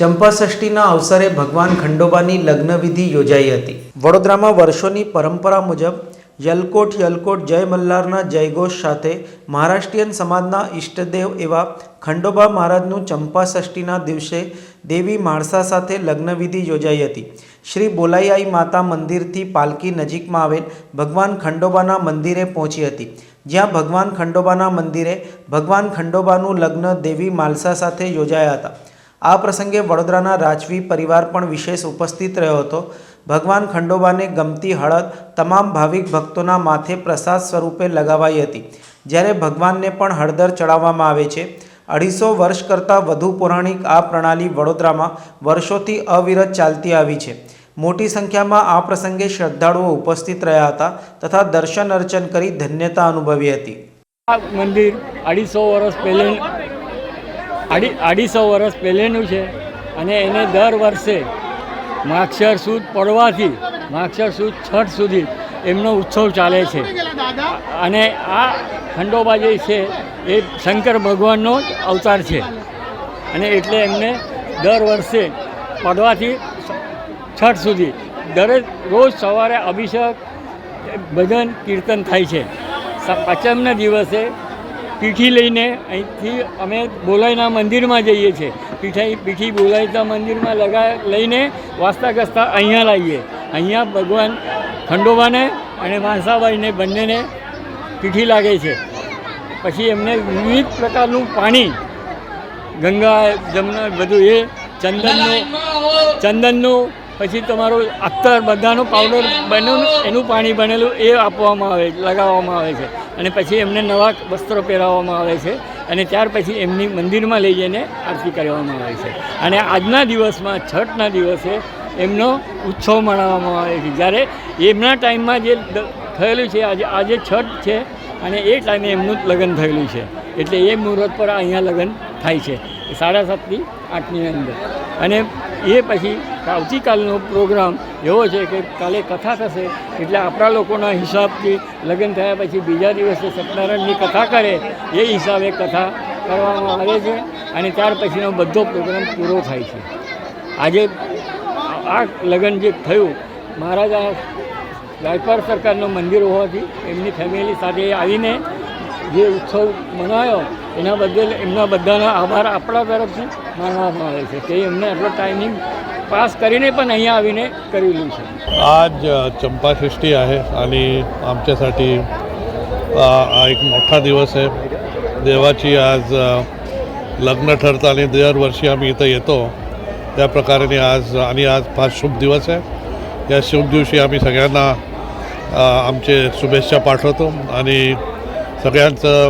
ચંપાષષ્ઠીના અવસરે ભગવાન ખંડોબાની લગ્નવિધિ યોજાઈ હતી. વડોદરામાં વર્ષોની પરંપરા મુજબ યલકોટ યલકોટ જય મલ્હારના જયઘોષ સાથે મહારાષ્ટ્રીયન સમાજના ઈષ્ટદેવ એવા ખંડોબા મહારાજનું ચંપાષષ્ઠીના દિવસે દેવી માળસા સાથે લગ્નવિધિ યોજાઈ હતી. શ્રી બોલાઈઆઈ માતા મંદિરથી પાલકી નજીકમાં આવેલ ભગવાન ખંડોબાના મંદિરે પહોંચી હતી. જ્યાં ભગવાન ખંડોબાના મંદિરે ભગવાન ખંડોબાનું લગ્ન દેવી માલસા સાથે યોજાયા હતા. આ પ્રસંગે વડોદરાના રાજવી પરિવાર પણ વિશેષ ઉપસ્થિત રહ્યો હતો. ભગવાન ખંડોબાને ગમતી હળદ તમામ ભાવિક ભક્તોના માથે પ્રસાદ સ્વરૂપે લગાવાઈ હતી. જ્યારે ભગવાનને પણ હળદર ચડાવવામાં આવે છે. અઢીસો વર્ષ કરતાં વધુ પૌરાણિક આ પ્રણાલી વડોદરામાં વર્ષોથી અવિરત ચાલતી આવી છે. મોટી સંખ્યામાં આ પ્રસંગે શ્રદ્ધાળુઓ ઉપસ્થિત રહ્યા હતા તથા દર્શન અર્ચન કરી ધન્યતા અનુભવી હતી. આ મંદિર અઢીસો વર્ષ પહેલે અઢી અઢીસો વર્ષ પહેલેનું છે અને એને દર વર્ષે માક્ષર સુદ પડવાથી માક્ષર સુદ છઠ સુધી એમનો ઉત્સવ ચાલે છે. અને આ ખંડોબા જે છે એ શંકર ભગવાનનો જ અવતાર છે. અને એટલે એમને દર વર્ષે પડવાથી છઠ સુધી દરેક રોજ સવારે અભિષેક, ભજન, કીર્તન થાય છે. પચમના દિવસે પીઠી લઈને અહીંથી અમે બોલાઈના મંદિરમાં જઈએ છીએ. પીઠાઈ પીઠી બોલાઈતા મંદિરમાં લગા લઈને વાસતા ગસતા અહીંયા લાવીએ. અહીંયા ભગવાન ખંડોબાને અને માનસાબાઈને બંનેને પીઠી લાગે છે. પછી એમને વિવિધ પ્રકારનું પાણી, ગંગા, જમના બધું એ ચંદનનું ચંદનનું, પછી તમારું અત્તર બધાનું પાવડર બન્યું એનું પાણી બનેલું એ આપવામાં આવે લગાવવામાં આવે છે. અને પછી એમને નવા વસ્ત્રો પહેરાવવામાં આવે છે અને ત્યાર પછી એમની મંદિરમાં લઈ જઈને આરતી કરવામાં આવે છે. અને આજના દિવસમાં, છઠના દિવસે એમનો ઉત્સવ મનાવવામાં આવે છે. જ્યારે એમના ટાઈમમાં જે થયેલું છે, આજે આજે છઠ છે અને એ ટાઈમે એમનું લગ્ન થયેલું છે. એટલે એ મુહૂર્ત પર અહીંયા લગ્ન થાય છે. સાડા સાતથી આઠની અંદર. અને એ પછી આવતીકાલનો પ્રોગ્રામ એવો છે કે કાલે કથા થશે, એટલે આપણા લોકોના હિસાબથી લગ્ન થયા પછી બીજા દિવસે સત્યનારાયણની કથા કરે, એ હિસાબે કથા કરવામાં આવે છે અને ત્યાર પછીનો બધો પ્રોગ્રામ પૂરો થાય છે. આજે આ લગ્ન જે થયું, મહારાજા ગાયકવાડ સરકારનું મંદિર હોવાથી એમની ફેમિલી સાથે આવીને જે ઉત્સવ મનાયો, એના બદલ એમના બધાનો આભાર આપણા તરફથી માનવામાં આવે છે કે એમને આટલો ટાઈમિંગ પાસ કરીને पण અહીંયા આવીને કરેલું છે आज अ, चंपाषष्ठी आहे आणि आमच्यासाठी अ, हा एक मोठा दिवस आहे देवाची आज अ, लग्न ठरतं आणि दरवर्षी आम्ही इथं येतो त्या प्रकारे आज आणि आज फार शुभ दिवस आहे या शुभ दिवशी आम्ही सगळ्यांना अ, आमचे शुभेच्छा पाठवतो आणि सगळ्यांचं